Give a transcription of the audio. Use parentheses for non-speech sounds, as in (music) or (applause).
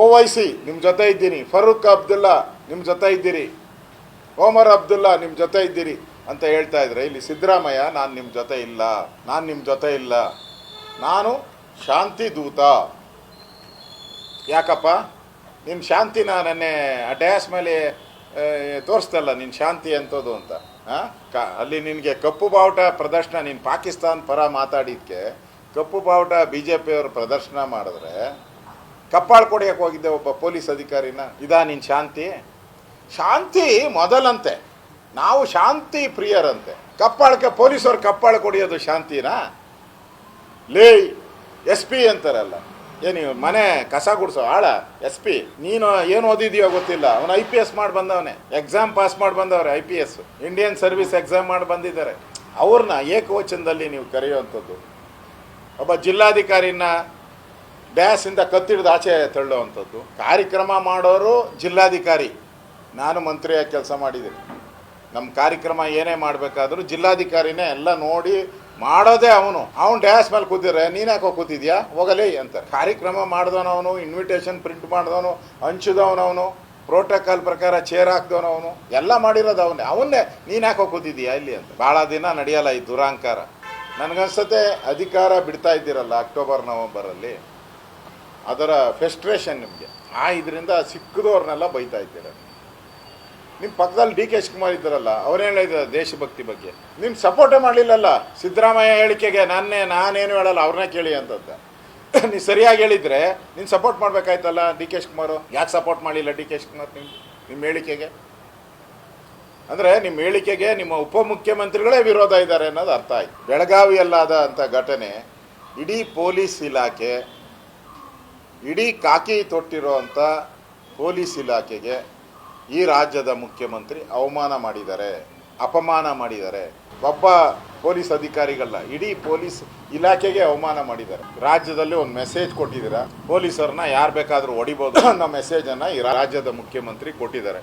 ಓವೈಸಿ ನಿಮ್ಮ ಜೊತೆ ಇದ್ದೀನಿ. ಫರೂಕ್ ಅಬ್ದುಲ್ಲಾ ನಿಮ್ಮ ಜೊತೆ ಇದ್ದೀರಿ. ಓಮರ್ ಅಬ್ದುಲ್ಲಾ ನಿಮ್ಮ ಜೊತೆ ಇದ್ದೀರಿ ಅಂತ ಹೇಳ್ತಾ ಇದ್ರೆ, ಇಲ್ಲಿ ಸಿದ್ದರಾಮಯ್ಯ, ನಾನು ನಿಮ್ಮ ಜೊತೆ ಇಲ್ಲ. ನಾನು ನಿಮ್ಮ ಜೊತೆ ಇಲ್ಲ. ನಾನು ಶಾಂತಿ ದೂತ ಯಾಕಪ್ಪ ನಿನ್ನ ಶಾಂತಿನ ನೆನ್ನೆ ಆ ಡ್ಯಾಸ್ ಮೇಲೆ ತೋರಿಸ್ತಲ್ಲ ನಿನ್ನ ಶಾಂತಿ ಅಂತದು ಅಂತ. ಅಲ್ಲಿ ನಿನಗೆ ಕಪ್ಪು ಬಾವುಟ ಪ್ರದರ್ಶನ, ನೀನು ಪಾಕಿಸ್ತಾನ್ ಪರ ಮಾತಾಡಿದ್ಕೆ, ಕಪ್ಪು ಬಾವುಟ ಬಿ ಜೆ ಪಿಯವರು ಪ್ರದರ್ಶನ ಮಾಡಿದ್ರೆ ಕಪ್ಪಾಳು ಕೊಡಿಯಕ್ಕೆ ಹೋಗಿದ್ದೆ ಒಬ್ಬ ಪೊಲೀಸ್ ಅಧಿಕಾರಿನ. ಇದಾ ನಿನ್ನ ಶಾಂತಿ? ಶಾಂತಿ ಮೊದಲಂತೆ. ನಾವು ಶಾಂತಿ ಪ್ರಿಯರಂತೆ. ಕಪ್ಪಾಳಕ್ಕೆ ಪೊಲೀಸರು ಕಪ್ಪಾಳ ಕೊಡಿಯೋದು ಶಾಂತಿನಾ? ಲೇ, ಎಸ್ ಪಿ ಅಂತಾರಲ್ಲ. ಏನು ಮನೆ ಕಸ ಗುಡಿಸೋ ಆಳ, ಎಸ್ ಪಿ. ನೀನು ಏನು ಓದಿದೀಯೋ ಗೊತ್ತಿಲ್ಲ. ಅವನು ಐ ಪಿ ಎಸ್ ಮಾಡಿ ಬಂದವನೇ. ಎಕ್ಸಾಮ್ ಪಾಸ್ ಮಾಡಿ ಬಂದವ್ರೆ I P S. Indian service exam ಮಾಡಿ ಬಂದಿದ್ದಾರೆ. ಅವ್ರನ್ನ ಏಕವಚನದಲ್ಲಿ ನೀವು ಕರೆಯುವಂಥದ್ದು. ಒಬ್ಬ ಜಿಲ್ಲಾಧಿಕಾರಿನ ಡ್ಯಾಸಿಂದ ಕತ್ತಿಡ್ದು ಆಚೆ ತಳ್ಳುವಂಥದ್ದು. ಕಾರ್ಯಕ್ರಮ ಮಾಡೋರು ಜಿಲ್ಲಾಧಿಕಾರಿ. ನಾನು ಮಂತ್ರಿಯಾಗಿ ಕೆಲಸ ಮಾಡಿದ್ದೀನಿ. ನಮ್ಮ ಕಾರ್ಯಕ್ರಮ ಏನೇ ಮಾಡಬೇಕಾದ್ರೂ ಜಿಲ್ಲಾಧಿಕಾರಿನೇ ಎಲ್ಲ ನೋಡಿ ಮಾಡೋದೇ ಅವನು. ಅವ್ನು ಡ್ಯಾಸ್ ಮೇಲೆ ಕೂತಿದ್ರೆ, ನೀನು ಯಾಕೋ ಕೂತಿದ್ಯಾ? ಹೋಗಲೇ ಅಂತ ಕಾರ್ಯಕ್ರಮ ಮಾಡಿದವನವನು ಇನ್ವಿಟೇಷನ್ ಪ್ರಿಂಟ್ ಮಾಡಿದವನು, ಹಂಚಿದವನವನು ಪ್ರೋಟೋಕಾಲ್ ಪ್ರಕಾರ ಚೇರ್ ಹಾಕ್ದವನವನು, ಎಲ್ಲ ಮಾಡಿರೋದು ಅವನೇ. ಅವನ್ನೇ, ನೀನು ಯಾಕೋ ಕೂತಿದ್ಯಾ ಇಲ್ಲಿ ಅಂತ. ಭಾಳ ದಿನ ನಡೆಯಲ್ಲ ಈ ದುರಾಂಕಾರ. ನನಗನ್ಸತ್ತೆ, ಅಧಿಕಾರ ಬಿಡ್ತಾ ಇದ್ದೀರಲ್ಲ ಅಕ್ಟೋಬರ್, ನವಂಬರಲ್ಲಿ. ಅದರ ಫೆಸ್ಟ್ರೇಷನ್ ನಿಮಗೆ. ಆ ಇದರಿಂದ ಸಿಕ್ಕಿದವ್ರನ್ನೆಲ್ಲ ಬೈತಾ ಇದ್ದೀರ? ನಿಮ್ಮ ಪಕ್ಕದಲ್ಲಿ ಡಿ ಕೆ ಶಿವಕುಮಾರ್ ಇದ್ದಾರಲ್ಲ ಅವ್ರು ಹೇಳಿದ್ರು ದೇಶಭಕ್ತಿ ಬಗ್ಗೆ? ನಿಮ್ಮ ಸಪೋರ್ಟೇ ಮಾಡಲಿಲ್ಲಲ್ಲ? ಸಿದ್ದರಾಮಯ್ಯ ಹೇಳಿಕೆಗೆ ನಾನೇ, ನಾನೇನು ಹೇಳಲ್ಲ, ಅವ್ರನ್ನೇ ಕೇಳಿ ಅಂತಂದ (coughs) ನೀವು ಸರಿಯಾಗಿ ಹೇಳಿದ್ರೆ ನೀನು ಸಪೋರ್ಟ್ ಮಾಡಬೇಕಾಯ್ತಲ್ಲ ಡಿ ಕೆ ಶಿವಕುಮಾರ್? ಯಾಕೆ ಸಪೋರ್ಟ್ ಮಾಡಲಿಲ್ಲ ಡಿ ಕೆ ಶಿವಕುಮಾರ್ ನಿಮ್ಮ ನಿಮ್ಮ ಹೇಳಿಕೆಗೆ? ಅಂದರೆ ನಿಮ್ಮ ಹೇಳಿಕೆಗೆ ನಿಮ್ಮ ಉಪಮುಖ್ಯಮಂತ್ರಿಗಳೇ ವಿರೋಧ ಇದ್ದಾರೆ ಅನ್ನೋದು ಅರ್ಥ ಆಯ್ತು. ಬೆಳಗಾವಿಯಲ್ಲಾದ ಅಂಥ ಘಟನೆ, ಇಡೀ ಪೊಲೀಸ್ ಇಲಾಖೆ ಇಡೀ ಕಾಕಿ ತೊಟ್ಟಿರುವಂಥ ಪೊಲೀಸ್ ಇಲಾಖೆಗೆ ಈ ರಾಜ್ಯದ ಮುಖ್ಯಮಂತ್ರಿ ಅವಮಾನ ಮಾಡಿದ್ದಾರೆ, ಅಪಮಾನ ಮಾಡಿದ್ದಾರೆ. ಒಬ್ಬ ಪೊಲೀಸ್ ಅಧಿಕಾರಿಗಳ ಇಡೀ ಪೊಲೀಸ್ ಇಲಾಖೆಗೆ ಅವಮಾನ ಮಾಡಿದ್ದಾರೆ. ರಾಜ್ಯದಲ್ಲಿ ಒಂದು ಮೆಸೇಜ್ ಕೊಟ್ಟಿದ್ದೀರಾ? ಪೊಲೀಸರನ್ನ ಯಾರು ಬೇಕಾದರೂ ಹೊಡಿಬೋದು ಅನ್ನೋ ಮೆಸೇಜನ್ನು ಈ ರಾಜ್ಯದ ಮುಖ್ಯಮಂತ್ರಿ ಕೊಟ್ಟಿದ್ದಾರೆ.